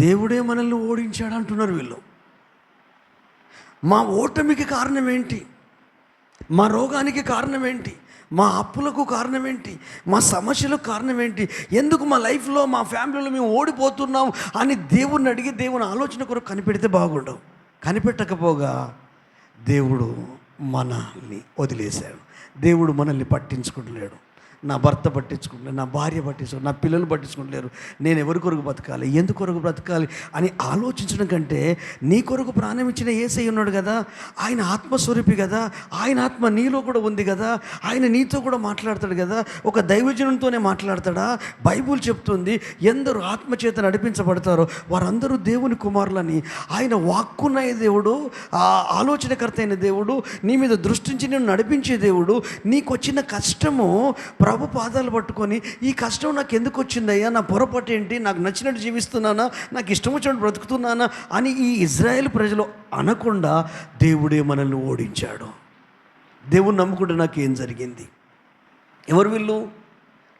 దేవుడే మనల్ని ఓడించాడు అంటున్నారు వీళ్ళు. మా ఓటమికి కారణం ఏంటి? మా రోగానికి కారణం ఏంటి? మా అప్పులకు కారణం ఏంటి? మా సమస్యలకు కారణం ఏంటి? ఎందుకు మా లైఫ్లో మా ఫ్యామిలీలో మేము ఓడిపోతున్నాం అని దేవుణ్ణి అడిగి దేవుని ఆలోచన కొరకు కనిపెడితే బాగుండవు. కనిపెట్టకపోగా దేవుడు మనల్ని వదిలేశాడు. దేవుడు మనల్ని పట్టించుకుంటలేడు నా భర్త పట్టించుకుంటలేరు నా భార్య పట్టించుకుంటారు నా పిల్లలు పట్టించుకుంటలేరు. నేను ఎవరి కొరకు బ్రతకాలి? ఎందుకు కొరకు బ్రతకాలి? అని ఆలోచించడం కంటే నీ కొరకు ప్రాణం ఇచ్చిన ఏసై ఉన్నాడు కదా ఆయన ఆత్మస్వరూపి కదా ఆయన ఆత్మ నీలో కూడా ఉంది కదా ఆయన నీతో కూడా మాట్లాడతాడు కదా ఒక దైవజనంతోనే మాట్లాడతాడా? బైబుల్ చెప్తుంది ఎందరు ఆత్మచేత నడిపించబడతారో వారందరూ దేవుని కుమారులని. ఆయన వాక్కున్న దేవుడు ఆ ఆలోచనకర్త అయిన దేవుడు నీ మీద దృష్టించి నేను నడిపించే దేవుడు నీకు వచ్చిన కష్టము ప్రభు పాదాలు పట్టుకొని ఈ కష్టం నాకు ఎందుకు వచ్చిందయ్యా నా పొరపాటు ఏంటి నాకు నచ్చినట్టు జీవిస్తున్నానా? నాకు ఇష్టం వచ్చినట్టు బ్రతుకుతున్నానా? అని ఈ ఇజ్రాయెల్ ప్రజలు అనకుండా దేవుడే మనల్ని ఓడించాడు. దేవుని నమ్ముకుంటే నాకు ఏం జరిగింది? ఎవరు వీళ్ళు?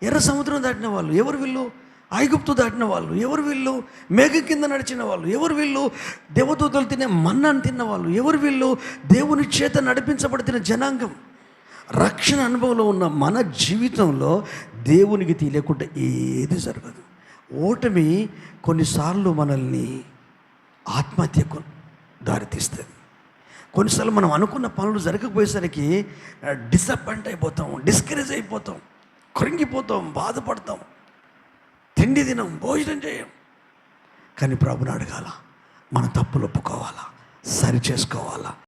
ఎర్ర సముద్రం దాటిన వాళ్ళు. ఎవరు వీళ్ళు? ఐగుప్తు దాటిన వాళ్ళు. ఎవరు వీళ్ళు? మేఘం కింద నడిచిన వాళ్ళు. ఎవరు వీళ్ళు? దేవదూతలు తినే మన్నాను తిన్న వాళ్ళు. ఎవరు వీళ్ళు? దేవుని చేత నడిపించబడుతున్న జనాంగం. రక్షణ అనుభవంలో ఉన్న మన జీవితంలో దేవునికి తెలియకుండా ఏది జరగదు. ఓటమి కొన్నిసార్లు మనల్ని ఆత్మహత్యకు దారితీస్తుంది. కొన్నిసార్లు మనం అనుకున్న పనులు జరగకపోయేసరికి డిసప్పాయింట్ అయిపోతాం డిస్కరేజ్ అయిపోతాం కృంగిపోతాం బాధపడతాం తిండి తినం భోజనం చేయం. కానీ ప్రభుని అడగాల మన తప్పులు ఒప్పుకోవాలా సరి చేసుకోవాలా?